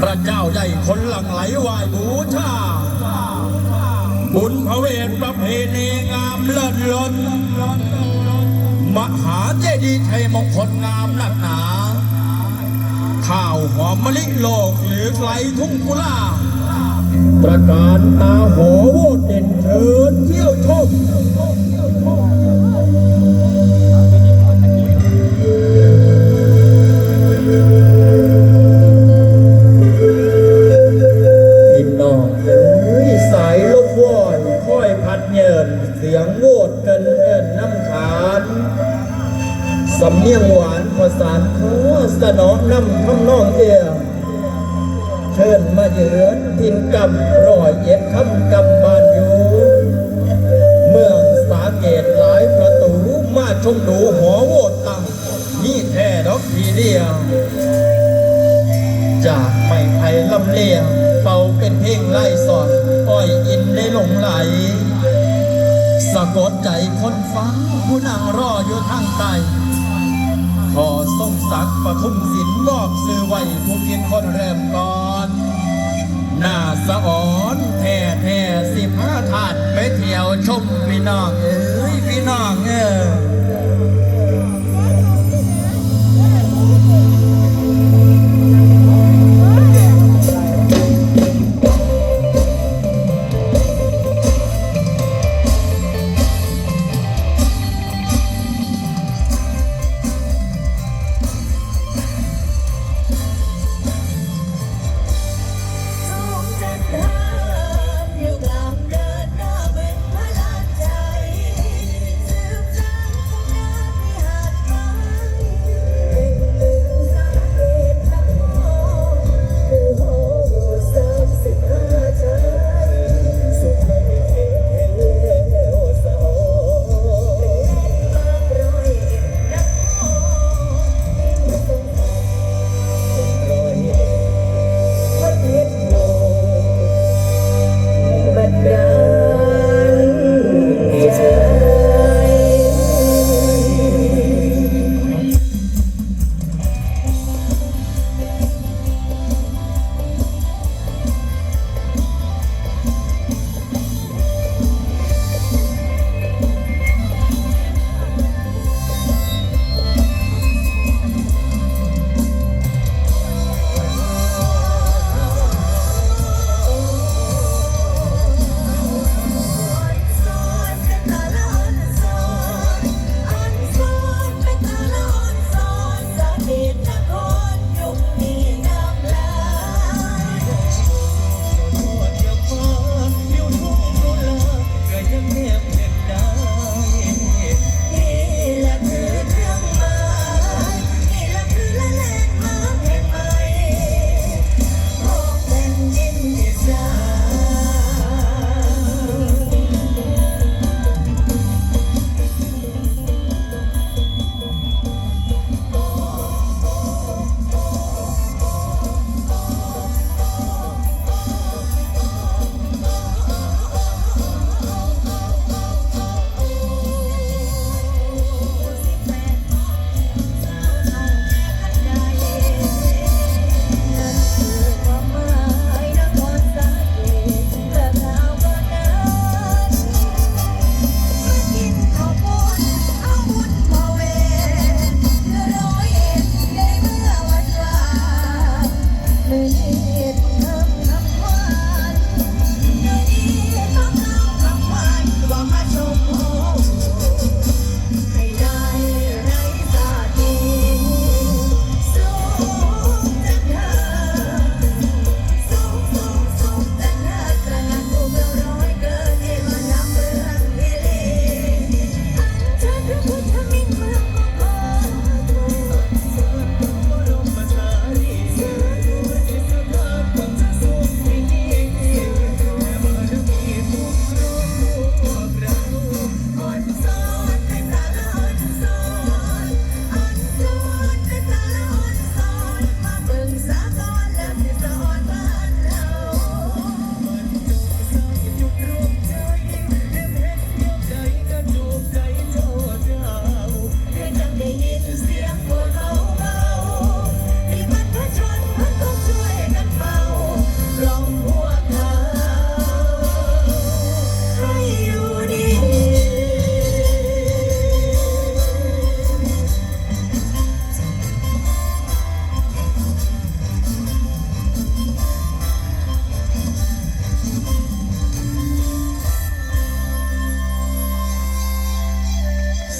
พระเจ้าใหญ่คนหลังไหลไหวบูชาบุญพระเวทประเพณีงามเลิศล้นมหาเจดีย์ชัยมงคลงามนักหนา ข้าวหอมมะลิโลกหรือไกลทุ่งกุลาตระการตาโหโวดเด่นเชิญเที่ยวชม สำเนียงหวานภาษานขอสนองน้ำทำนองเอียเชิญมาเยือนทินกำรอยเอ็ดคำกำบานอยู่เมืองสาเกตหลายประตูมาชมดูหอโวดตังนี่แท้ดอกทีเดียว จากไม่ไผ่ลำเลียงเป่าเป็นเพลงไล่สอดอ้อยอินได้หลงไหลสะกดใจคนฟังผู้นั่งรออยู่ทางใต้ ขอส่งสักดิ์ปทุมศิลป์บซื้อไว้ผู้กินคนเริ่มก่อนหน้าสะอ่อนแท่แท่สิบห้าถาดไปเที่ยวชมพี่น้องเอ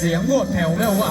เสียงโวดแถวแล้วว่า